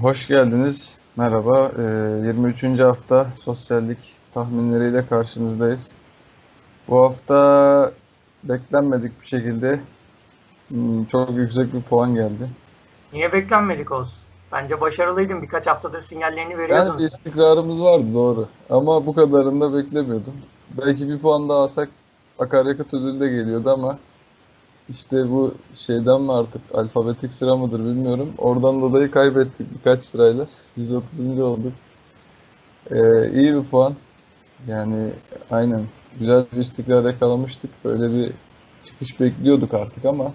Hoş geldiniz. Merhaba. Ee, 23. hafta sosyallik tahminleriyle karşınızdayız. Bu hafta beklenmedik bir şekilde hmm, çok yüksek bir puan geldi. Niye beklenmedik olsun? Bence başarılıydın. Birkaç haftadır sinyallerini veriyordun. Yani istikrarımız vardı doğru. Ama bu kadarını da beklemiyordum. Belki bir puan daha alsak akaryakıt ödülü de geliyordu ama işte bu şeyden mi artık alfabetik sıra mıdır bilmiyorum. Oradan dolayı kaybettik birkaç sırayla. 130. olduk. Ee, iyi bir puan. Yani aynen güzel bir istikrar yakalamıştık. Böyle bir çıkış bekliyorduk artık ama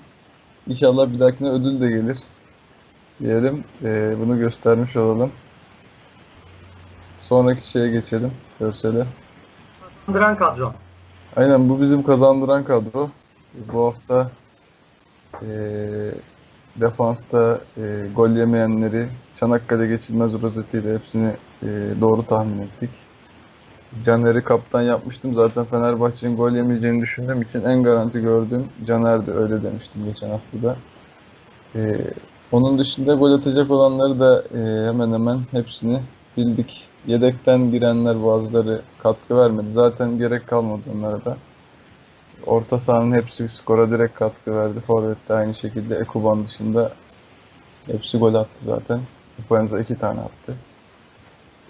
inşallah bir dahakine ödül de gelir diyelim. Ee, bunu göstermiş olalım. Sonraki şeye geçelim. Görsele. Kazandıran kadro. Aynen bu bizim kazandıran kadro. Bu hafta eee defansta eee, gol yemeyenleri Çanakkale geçilmez rozetiyle hepsini eee, doğru tahmin ettik. Caner'i kaptan yapmıştım. Zaten Fenerbahçe'nin gol yemeyeceğini düşündüğüm için en garanti gördüğüm Caner'di. Öyle demiştim geçen hafta da. Eee, onun dışında gol atacak olanları da eee, hemen hemen hepsini bildik. Yedekten girenler bazıları katkı vermedi. Zaten gerek kalmadı onlara da. Orta sahanın hepsi skora direkt katkı verdi. Forvet aynı şekilde Ekuban dışında hepsi gol attı zaten. Ekubanza iki tane attı.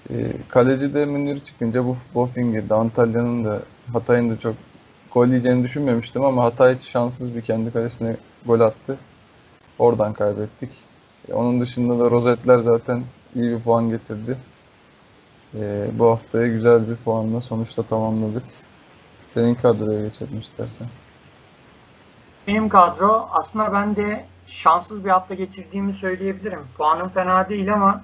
Ee, kaleci de Münir çıkınca bu Bofin girdi. Antalya'nın da Hatay'ın da çok gol yiyeceğini düşünmemiştim ama Hatay şanssız bir kendi kalesine gol attı. Oradan kaybettik. Ee, onun dışında da Rozetler zaten iyi bir puan getirdi. Ee, bu haftaya güzel bir puanla sonuçta tamamladık. Senin kadroya geçelim istersen. Benim kadro aslında ben de şanssız bir hafta geçirdiğimi söyleyebilirim. Puanım fena değil ama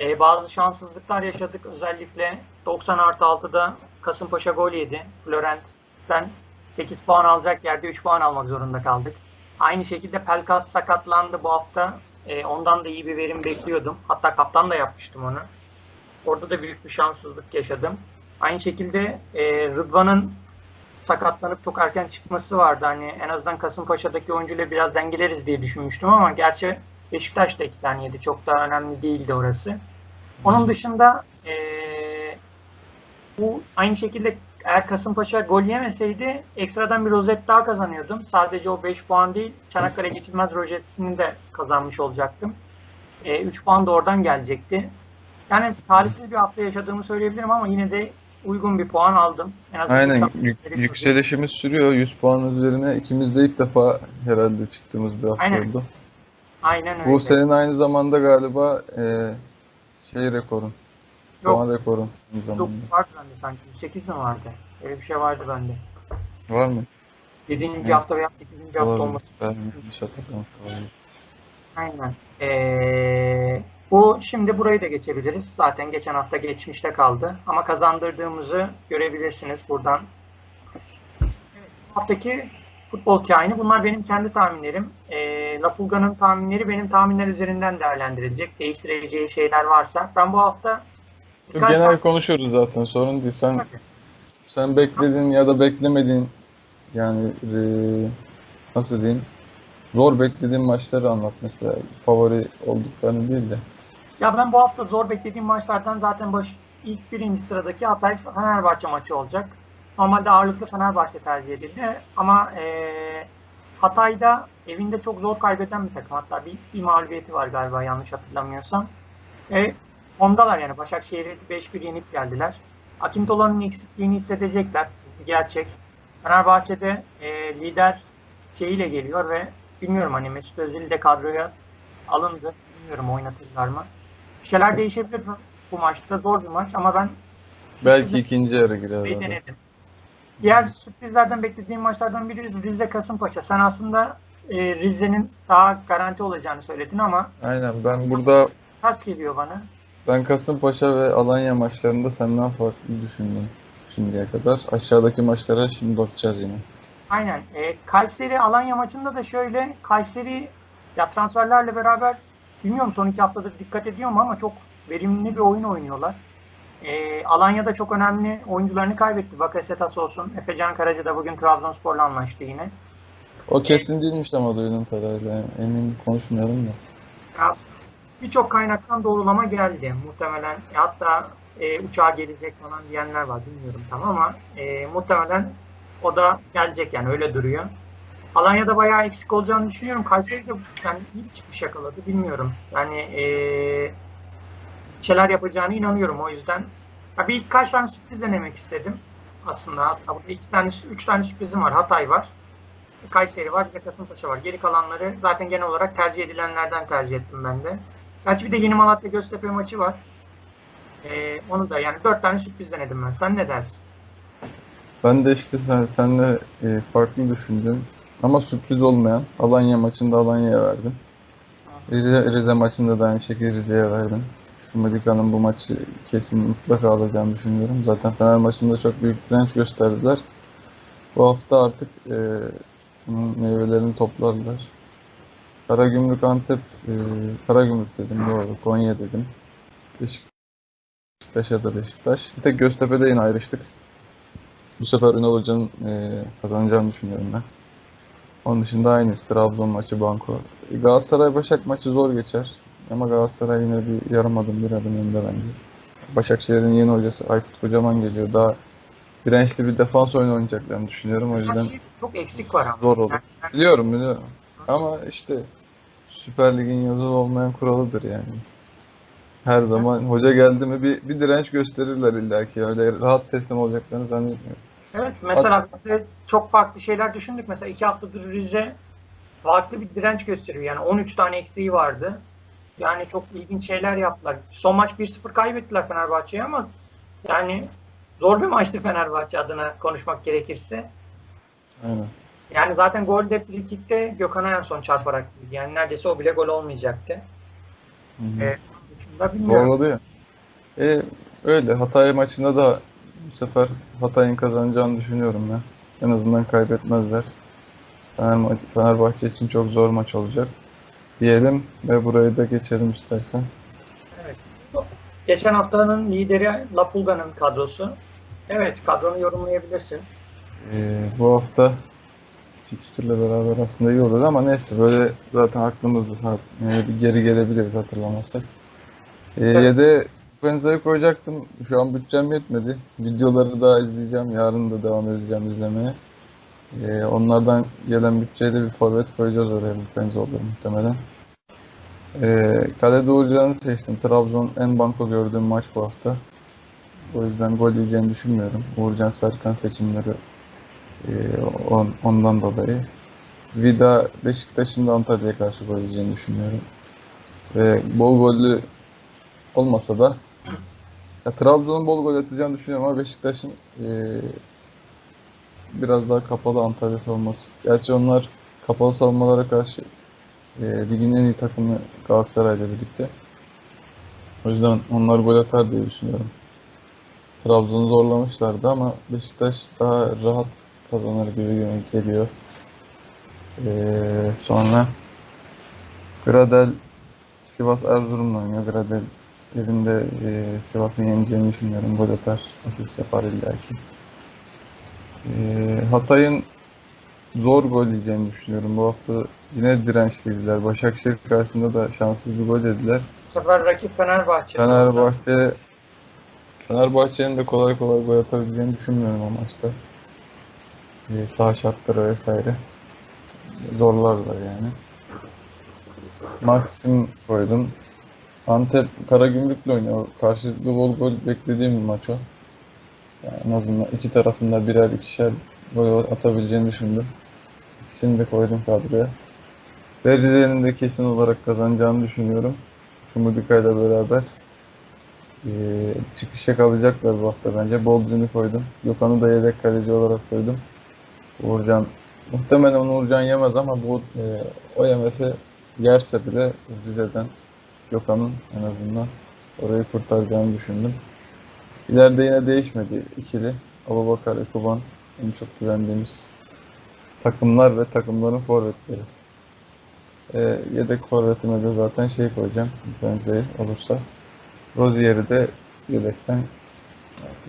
e, bazı şanssızlıklar yaşadık. Özellikle 90 artı 6'da Kasımpaşa gol yedi. Florentz'ten 8 puan alacak yerde 3 puan almak zorunda kaldık. Aynı şekilde Pelkas sakatlandı bu hafta. E, ondan da iyi bir verim bekliyordum. Hatta kaptan da yapmıştım onu. Orada da büyük bir şanssızlık yaşadım. Aynı şekilde e, Rıdvan'ın sakatlanıp çok erken çıkması vardı. Hani en azından Kasımpaşa'daki oyuncuyla biraz dengeleriz diye düşünmüştüm ama gerçi Beşiktaş da iki tane yedi. Çok da önemli değildi orası. Onun dışında eee, bu aynı şekilde eğer Kasımpaşa gol yemeseydi ekstradan bir rozet daha kazanıyordum. Sadece o 5 puan değil Çanakkale geçilmez rozetini de kazanmış olacaktım. 3 puan da oradan gelecekti. Yani talihsiz bir hafta yaşadığımı söyleyebilirim ama yine de uygun bir puan aldım. En azından üç Aynen yük- yükselişimiz sürüyor. 100 puan üzerine ikimiz de ilk defa herhalde çıktığımız bir hafta Aynen. oldu. Aynen öyle. Bu senin aynı zamanda galiba e, şey rekorun. Yok. Puan rekorun Yok vardı bende sanki. 8 mi vardı? Öyle bir şey vardı bende. Var mı? 7. Evet. hafta veya 8. hafta olması. Ben hatırlamış olabilirim. Aynen. Ee, bu şimdi burayı da geçebiliriz. Zaten geçen hafta geçmişte kaldı. Ama kazandırdığımızı görebilirsiniz buradan. Evet, bu haftaki futbol kaini bunlar benim kendi tahminlerim. Ee, Lapulga'nın tahminleri benim tahminler üzerinden değerlendirilecek. Değiştireceği şeyler varsa. Ben bu hafta Genel tane- konuşuyoruz zaten sorun değil. Sen sen bekledin ya da beklemedin yani e, nasıl diyeyim zor beklediğin maçları anlat mesela favori olduklarını değil de. Ya ben bu hafta zor beklediğim maçlardan zaten baş ilk birinci sıradaki Hatay Fenerbahçe maçı olacak. Normalde ağırlıklı Fenerbahçe tercih edildi ama eee, Hatay'da evinde çok zor kaybeden bir takım. Hatta bir, bir mağlubiyeti var galiba yanlış hatırlamıyorsam. E, ondalar yani Başakşehir'i 5-1 yenip geldiler. Akintola'nın eksikliğini hissedecekler. Gerçek. Fenerbahçe'de e, lider şeyiyle geliyor ve bilmiyorum hani Mesut Özil de kadroya alındı. Bilmiyorum oynatırlar mı. Bir şeyler değişebilir bu- maçta. Zor bir maç ama ben Belki ikinci yarı girer denedim. Diğer sürprizlerden beklediğim maçlardan biri Rize Kasımpaşa. Sen aslında e, Rize'nin daha garanti olacağını söyledin ama Aynen ben burada ters geliyor bana. ben Kasımpaşa ve Alanya maçlarında senden farklı düşündüm şimdiye kadar. Aşağıdaki maçlara şimdi bakacağız yine. Aynen. E, Kayseri Alanya maçında da şöyle Kayseri ya transferlerle beraber bilmiyorum son iki haftadır dikkat ediyorum ama çok verimli bir oyun oynuyorlar. E, Alanya'da çok önemli oyuncularını kaybetti. Bakasetas olsun. Efecan Karaca da bugün Trabzonspor'la anlaştı yine. O kesin değilmiş ama duyduğum kadarıyla. Emin konuşmayalım da. Birçok kaynaktan doğrulama geldi. Muhtemelen hatta e, uçağa gelecek falan diyenler var bilmiyorum tam ama e, muhtemelen o da gelecek yani öyle duruyor. Alanya'da bayağı eksik olacağını düşünüyorum. Kayseri'de yani iyi bir çıkış yakaladı bilmiyorum. Yani e, bir şeyler yapacağını inanıyorum o yüzden. Ya birkaç tane sürpriz denemek istedim aslında. Hatta burada iki tane, üç tane sürprizim var. Hatay var. Kayseri var, bir de Kasımpaşa var. Geri kalanları zaten genel olarak tercih edilenlerden tercih ettim ben de. Gerçi bir de Yeni Malatya Göztepe maçı var. Ee, onu da yani dört tane sürpriz denedim ben. Sen ne dersin? Ben de işte sen, senle e, farklı düşündüm. Ama sürpriz olmayan Alanya maçında Alanya'ya verdim. Rize, Rize maçında da aynı şekilde Rize'ye verdim. Amerika'nın bu maçı kesin mutlaka alacağını düşünüyorum. Zaten Fener maçında çok büyük direnç gösterdiler. Bu hafta artık e, bunun meyvelerini toplarlar. Karagümrük Antep, e, Karagümrük dedim doğru, Konya dedim. Beşiktaş'a da Beşiktaş. Bir tek Göztepe'de yine ayrıştık. Bu sefer Ünal Hoca'nın e, kazanacağını düşünüyorum ben. Onun dışında aynısı. Trabzon maçı, Banko. Galatasaray-Başak maçı zor geçer. Ama Galatasaray yine bir yarım adım, bir adım önde bence. Başakşehir'in yeni hocası Aykut Kocaman geliyor. Daha dirençli bir defans oyunu oynayacaklarını düşünüyorum. O yüzden çok eksik var ama. zor olur. Yani- Biliyorum, biliyorum. Ama işte Süper Lig'in yazılı olmayan kuralıdır yani. Her zaman hoca geldi mi bir, bir direnç gösterirler illaki. Öyle rahat teslim olacaklarını zannetmiyorum. Evet mesela biz de çok farklı şeyler düşündük. Mesela iki haftadır Rize farklı bir direnç gösteriyor. Yani 13 tane eksiği vardı. Yani çok ilginç şeyler yaptılar. Son maç 1-0 kaybettiler Fenerbahçe'ye ama yani zor bir maçtı Fenerbahçe adına konuşmak gerekirse. Aynen. Yani zaten gol de frikikte Gökhan'a en son çarparak girdi. Yani neredeyse o bile gol olmayacaktı. Hı bilmiyorum. Zorladı ya. E, öyle. Hatay maçında da bu sefer Hatay'ın kazanacağını düşünüyorum ben. En azından kaybetmezler. Fener Fenerbahçe için çok zor maç olacak. Diyelim ve burayı da geçelim istersen. Geçen haftanın lideri Lapulga'nın kadrosu. Evet kadronu yorumlayabilirsin. E, bu hafta fikstürle beraber aslında iyi olur ama neyse böyle zaten aklımızda yani bir geri gelebiliriz hatırlamazsak. E, Evet. Yede Benza'yı koyacaktım. Şu an bütçem yetmedi. Videoları daha izleyeceğim. Yarın da devam edeceğim izlemeye. Ee, onlardan gelen bütçeyle bir forvet koyacağız oraya Benza olur muhtemelen. Ee, kalede Uğurcan'ı seçtim. Trabzon en banko gördüğüm maç bu hafta. O yüzden gol yiyeceğini düşünmüyorum. Uğurcan Serkan seçimleri e, on- ondan dolayı. Vida Beşiktaş'ın da Antalya'ya karşı gol yiyeceğini düşünüyorum. Ve bol gollü olmasa da ya Trabzon'un bol gol atacağını düşünüyorum ama Beşiktaş'ın eee, biraz daha kapalı Antalya savunması. Gerçi onlar kapalı savunmalara karşı eee ligin en iyi takımı Galatasaray'la birlikte. O yüzden onlar gol atar diye düşünüyorum. Trabzon'u zorlamışlardı ama Beşiktaş daha rahat kazanır gibi geliyor. Eee, sonra Gradel Sivas Erzurum'la oynuyor. Gradel evinde e, Sivas'ın yeneceğini düşünüyorum. Gol atar, asist yapar illaki. E, Hatay'ın zor gol yiyeceğini düşünüyorum. Bu hafta yine dirençliydiler. Başakşehir karşısında da şanssız bir gol yediler. Bu sefer rakip Fenerbahçe. Fenerbahçe Fenerbahçe'nin de kolay kolay gol atabileceğini düşünmüyorum o maçta. E, saha şartları vesaire. Zorlarlar yani. Maxim koydum. Antep Karagümrük'le oynuyor. Karşılıklı bol gol beklediğim bir maç o. Yani en azından iki tarafında birer ikişer gol atabileceğini düşündüm. İkisini de koydum kadroya. Rize'nin de kesin olarak kazanacağını düşünüyorum. Şumudika ile beraber eee çıkışa kalacaklar bu hafta bence. Boldrin'i koydum. Gökhan'ı da yedek kaleci olarak koydum. Uğurcan muhtemelen onu Uğurcan yemez ama bu eee, o yemese yerse bile Rize'den Gökhan'ın en azından orayı kurtaracağını düşündüm. İleride yine değişmedi ikili. Abubakar ve Kuban en çok güvendiğimiz takımlar ve takımların forvetleri. Ee, yedek forvetime de zaten şey koyacağım. Benzeri olursa. Rozier'i de yedekten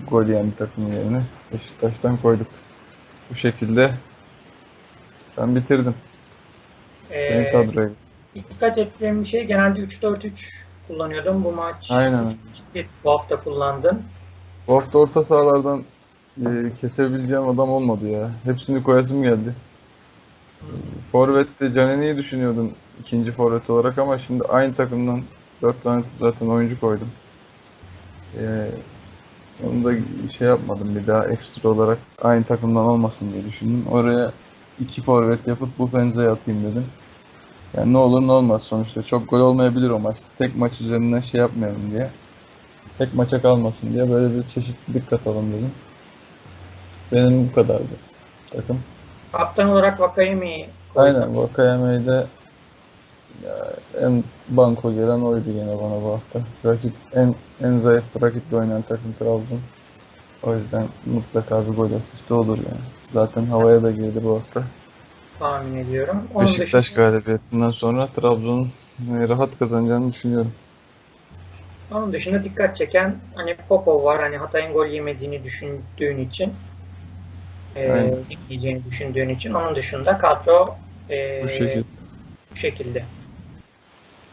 gol yiyen bir takımın yerine Beşiktaş'tan koyduk. Bu şekilde ben bitirdim. Benim Ee, kadroyu. Dikkat ettiğim bir şey genelde 3-4-3 kullanıyordum. Bu maç Aynen. bu hafta kullandın. Bu hafta orta sahalardan e, kesebileceğim adam olmadı ya. Hepsini koyasım geldi. Forvet'te Canini'yi düşünüyordum ikinci forvet olarak ama şimdi aynı takımdan 4 tane zaten oyuncu koydum. E, onu da şey yapmadım bir daha ekstra olarak aynı takımdan olmasın diye düşündüm. Oraya iki forvet yapıp bu Penza'ya atayım dedim. Yani ne olur ne olmaz sonuçta. Çok gol olmayabilir o maçta. Tek maç üzerinden şey yapmayalım diye. Tek maça kalmasın diye böyle bir çeşitlilik katalım dedim. Benim bu kadardı takım. Kaptan olarak Vakayemi'yi. Aynen Vakayeme'de ya, en banko gelen oydu gene bana bu hafta. Rakip en en zayıf rakiple oynayan takım Trabzon. O yüzden mutlaka bir gol asisti olur yani. Zaten havaya da girdi bu hafta. Tahmin ediyorum. Onun Beşiktaş dışında, galibiyetinden sonra Trabzon'un e, rahat kazanacağını düşünüyorum. onun dışında dikkat çeken hani Popov var. Hani Hatay'ın gol yemediğini düşündüğün için e, yemeyeceğini düşündüğün için. Onun dışında kadro e, Bu şekilde. bu şekilde.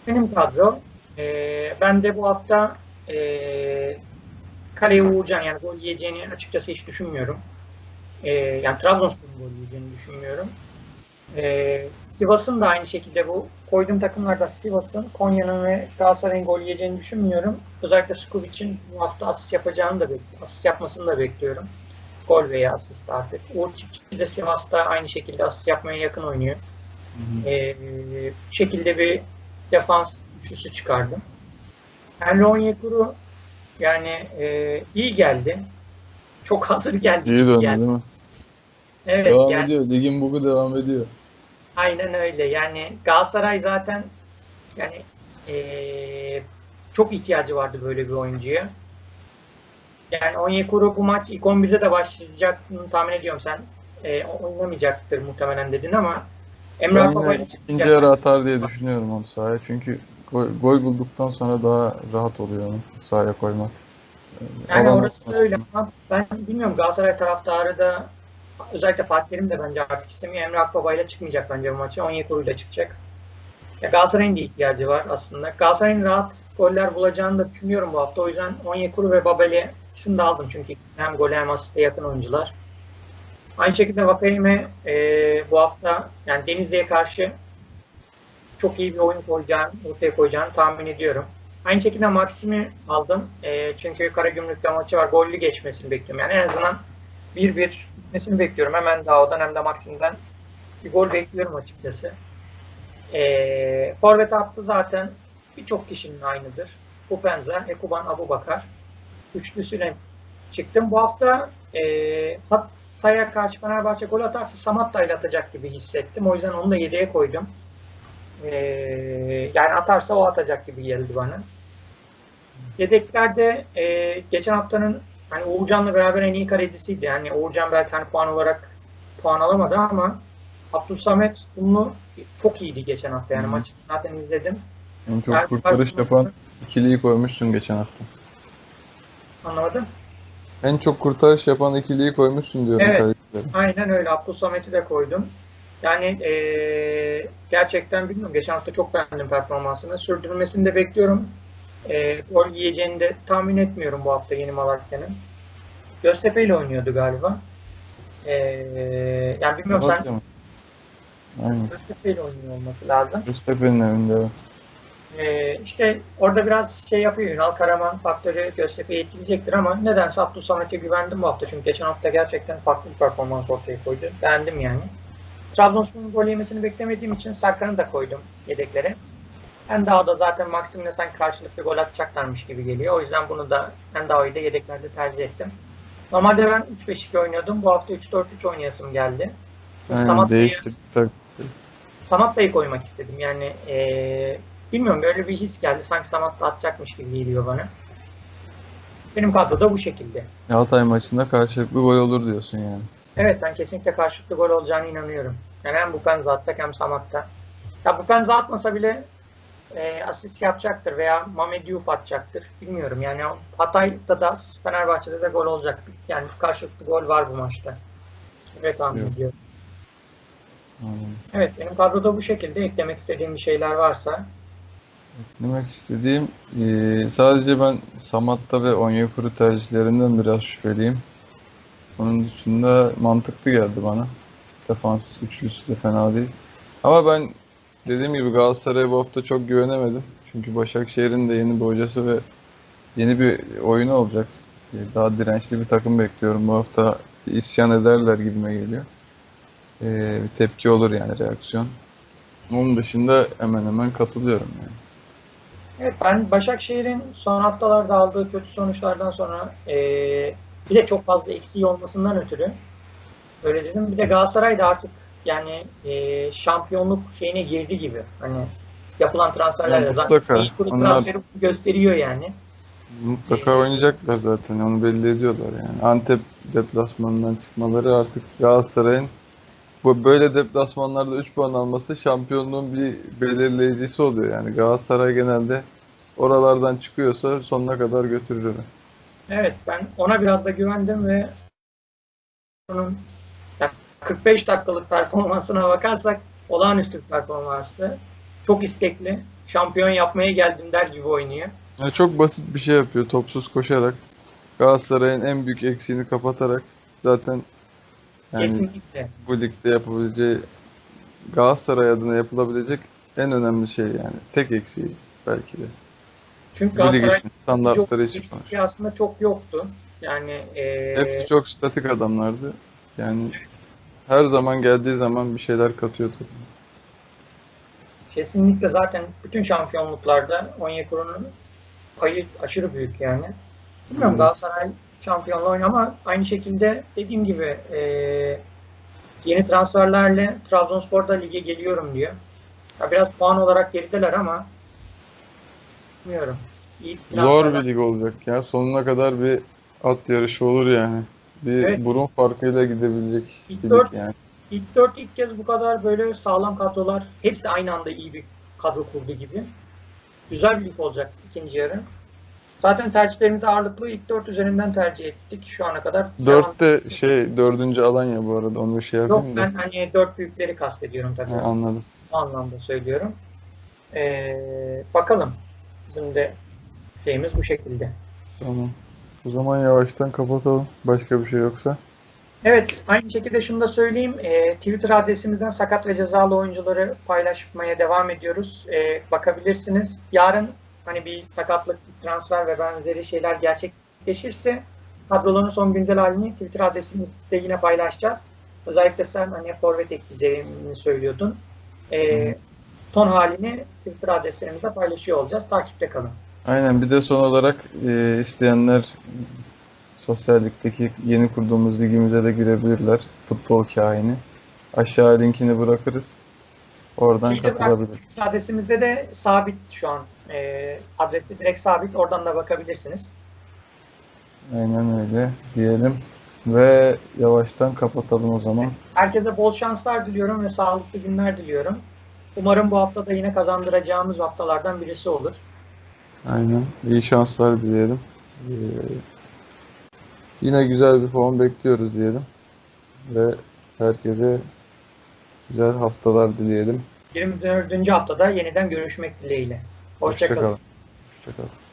Benim kadro e, ben de bu hafta e, kaleye Uğurcan yani gol yiyeceğini açıkçası hiç düşünmüyorum. E, yani Trabzonspor'un gol yiyeceğini düşünmüyorum. E, Sivas'ın da aynı şekilde bu koyduğum takımlarda Sivas'ın, Konya'nın ve Galatasaray'ın gol yiyeceğini düşünmüyorum. Özellikle Skubic'in bu hafta asist yapacağını da bekliyorum. Asist yapmasını da bekliyorum. Gol veya asist artık. Uğur Çiftçi de Sivas'ta aynı şekilde asist yapmaya yakın oynuyor. Ee, bu şekilde bir defans üçlüsü çıkardım. Emre Onyekuru yani e, iyi geldi. Çok hazır geldi. İyi döndü geldi. değil mi? Evet devam yani ediyor. Ligin bugu devam ediyor. aynen öyle. Yani Galatasaray zaten yani e, çok ihtiyacı vardı böyle bir oyuncuya. Yani Onyekuru bu maç ilk 11'de de başlayacağını tahmin ediyorum sen. E, oynamayacaktır muhtemelen dedin ama yine ile ikinci yarı atar diye düşünüyorum onu sahaya. Çünkü gol, gol bulduktan sonra daha rahat oluyor onu sahaya koymak. Yani Alan- orası öyle ama ben bilmiyorum Galatasaray taraftarı da özellikle Fatih Terim de bence artık istemiyor. Emre Akbaba ile çıkmayacak bence bu maça. Onyekuru ile çıkacak. Ya Galatasaray'ın da ihtiyacı var aslında. Galatasaray'ın rahat goller bulacağını da düşünüyorum bu hafta. O yüzden Onyekuru ve Babeli ikisini de aldım çünkü hem gole hem asiste yakın oyuncular. Aynı şekilde Vakayeme e, bu hafta yani Denizli'ye karşı çok iyi bir oyun koyacağını, ortaya koyacağını tahmin ediyorum. Aynı şekilde Maxim'i aldım. E, çünkü Karagümrük'te maçı var. Gollü geçmesini bekliyorum. Yani en azından 1-1 bitmesini bekliyorum. Hemen Dao'dan hem de Maxim'den bir gol bekliyorum açıkçası. E, Forvet hattı zaten birçok kişinin aynıdır. Kupenza, Ekuban, Abubakar. Üçlüsüyle çıktım. Bu hafta e, Hatay'a karşı Fenerbahçe gol atarsa Samatta ile atacak gibi hissettim. O yüzden onu da yedeğe koydum. E, yani atarsa o atacak gibi geldi bana. Yedeklerde e, geçen haftanın hani Uğurcan'la beraber en iyi kalecisiydi. Yani Uğurcan belki hani puan olarak puan alamadı ama Abdülsamet bunu çok iyiydi geçen hafta. Yani Hı maçı zaten izledim. En çok Yani kurtarış yapan ikiliyi koymuşsun geçen hafta. Anlamadım. En çok kurtarış yapan ikiliyi koymuşsun diyorum Evet. kalecileri. Aynen öyle. Abdülsamet'i de koydum. Yani eee, gerçekten bilmiyorum. Geçen hafta çok beğendim performansını. Sürdürmesini de bekliyorum. Eee gol yiyeceğini de tahmin etmiyorum bu hafta yeni Malatya'nın. Göztepe ile oynuyordu galiba. Eee, yani bilmiyorum sen Malatya mı? Aynen. Göztepe ile oynuyor olması lazım. Göztepe'nin evinde. Ee, işte orada biraz şey yapıyor. Ünal Karaman faktörü Göztepe'yi etkileyecektir ama nedense Abdülsamet'e güvendim bu hafta. Çünkü geçen hafta gerçekten farklı bir performans ortaya koydu. Beğendim yani. Trabzonspor'un gol yemesini beklemediğim için Serkan'ı da koydum yedeklere. En daha da zaten Maxim'le sanki karşılıklı gol atacaklarmış gibi geliyor. O yüzden bunu da en daha da yedeklerde tercih ettim. Normalde ben 3-5-2 oynuyordum. Bu hafta 3-4-3 oynayasım geldi. Aynen tak- Samatta'yı koymak istedim. Yani eee, bilmiyorum böyle bir his geldi. Sanki Samatta atacakmış gibi geliyor bana. Benim kadro da bu şekilde. Hatay maçında karşılıklı gol olur diyorsun yani. Evet ben kesinlikle karşılıklı gol olacağına inanıyorum. Yani hem Bupenza atacak hem Samatta. Ya Bupenza atmasa bile eee, asist yapacaktır veya Mehmet Diouf atacaktır. Bilmiyorum yani Hatay'da da Fenerbahçe'de de gol olacak. Yani karşılıklı gol var bu maçta. Evet tahmin Evet. ediyorum. Anladım. Evet benim kadroda bu şekilde eklemek istediğim bir şeyler varsa. Demek istediğim eee, sadece ben Samat'ta ve Onyekuru tercihlerinden biraz şüpheliyim. Onun dışında mantıklı geldi bana. Defans üçlüsü de fena değil. Ama ben dediğim gibi Galatasaray'a bu hafta çok güvenemedim. Çünkü Başakşehir'in de yeni bir hocası ve yeni bir oyunu olacak. Eee, Daha dirençli bir takım bekliyorum. Bu hafta isyan ederler gibime geliyor. Eee, bir tepki olur yani reaksiyon. Onun dışında hemen hemen katılıyorum yani. Evet ben Başakşehir'in son haftalarda aldığı kötü sonuçlardan sonra eee, bir de çok fazla eksiği olmasından ötürü öyle dedim. Bir de Galatasaray da artık yani eee, şampiyonluk şeyine girdi gibi. Hani yapılan transferlerle Ya zaten iyi kuru Onlar- transferi gösteriyor yani. Mutlaka oynayacaklar zaten. Onu belli ediyorlar yani. Antep deplasmanından çıkmaları artık Galatasaray'ın bu böyle deplasmanlarda 3 puan alması şampiyonluğun bir belirleyicisi oluyor yani. Galatasaray genelde oralardan çıkıyorsa sonuna kadar götürür. Evet ben ona biraz da güvendim ve onun 45 dakikalık performansına bakarsak olağanüstü bir performanstı. Çok istekli. Şampiyon yapmaya geldim der gibi oynuyor. Yani çok basit bir şey yapıyor. Topsuz koşarak. Galatasaray'ın en büyük eksiğini kapatarak zaten yani Kesinlikle. bu ligde yapabileceği Galatasaray adına yapılabilecek en önemli şey yani. Tek eksiği belki de. Çünkü Galatasaray için standartları için aslında çok yoktu. Yani eee, Hepsi çok statik adamlardı. Yani her zaman geldiği zaman bir şeyler katıyor takıma. kesinlikle zaten bütün şampiyonluklarda Onyekuru'nun payı aşırı büyük yani. Bilmiyorum Hı. Galatasaray şampiyonla oynuyor ama aynı şekilde dediğim gibi eee, yeni transferlerle Trabzonspor da lige geliyorum diyor. Ya biraz puan olarak gerideler ama bilmiyorum. İyi Zor bir lig olacak ya. Sonuna kadar bir at yarışı olur yani. Bir Evet. burun farkıyla gidebilecek İlk bir dört- yani. İlk dört ilk kez bu kadar böyle sağlam kadrolar, hepsi aynı anda iyi bir kadro kurdu gibi. Güzel bir lig olacak ikinci yarı. Zaten tercihlerimizi ağırlıklı ilk dört üzerinden tercih ettik şu ana kadar. Dörtte şey dördüncü Alanya bu arada onu şey Yok yapayım da. ben hani dört büyükleri kastediyorum tabii. Ha, anladım. Bu anlamda söylüyorum. Ee, bakalım. Bizim de şeyimiz bu şekilde. Tamam. O zaman yavaştan kapatalım. Başka bir şey yoksa. Evet, aynı şekilde şunu da söyleyeyim. Ee, Twitter adresimizden sakat ve cezalı oyuncuları paylaşmaya devam ediyoruz. Ee, bakabilirsiniz. Yarın hani bir sakatlık, bir transfer ve benzeri şeyler gerçekleşirse kadroların son güncel halini Twitter adresimizde yine paylaşacağız. Özellikle sen hani forvet ekleyeceğini söylüyordun. Ee, son halini Twitter adreslerimizde paylaşıyor olacağız. Takipte kalın. Aynen bir de son olarak e, isteyenler sosyal ligdeki yeni kurduğumuz ligimize de girebilirler. Futbol kaini. Aşağı linkini bırakırız. Oradan de katılabilir. Twitter adresimizde de sabit şu an. Ee, adreste direkt sabit. Oradan da bakabilirsiniz. Aynen öyle diyelim. Ve yavaştan kapatalım o zaman. Herkese bol şanslar diliyorum ve sağlıklı günler diliyorum. Umarım bu hafta da yine kazandıracağımız haftalardan birisi olur. Aynen. İyi şanslar dileyelim. Ee, yine güzel bir form bekliyoruz diyelim. Ve herkese güzel haftalar dileyelim. 24. haftada yeniden görüşmek dileğiyle. Hoşçakalın. Hoşça kalın.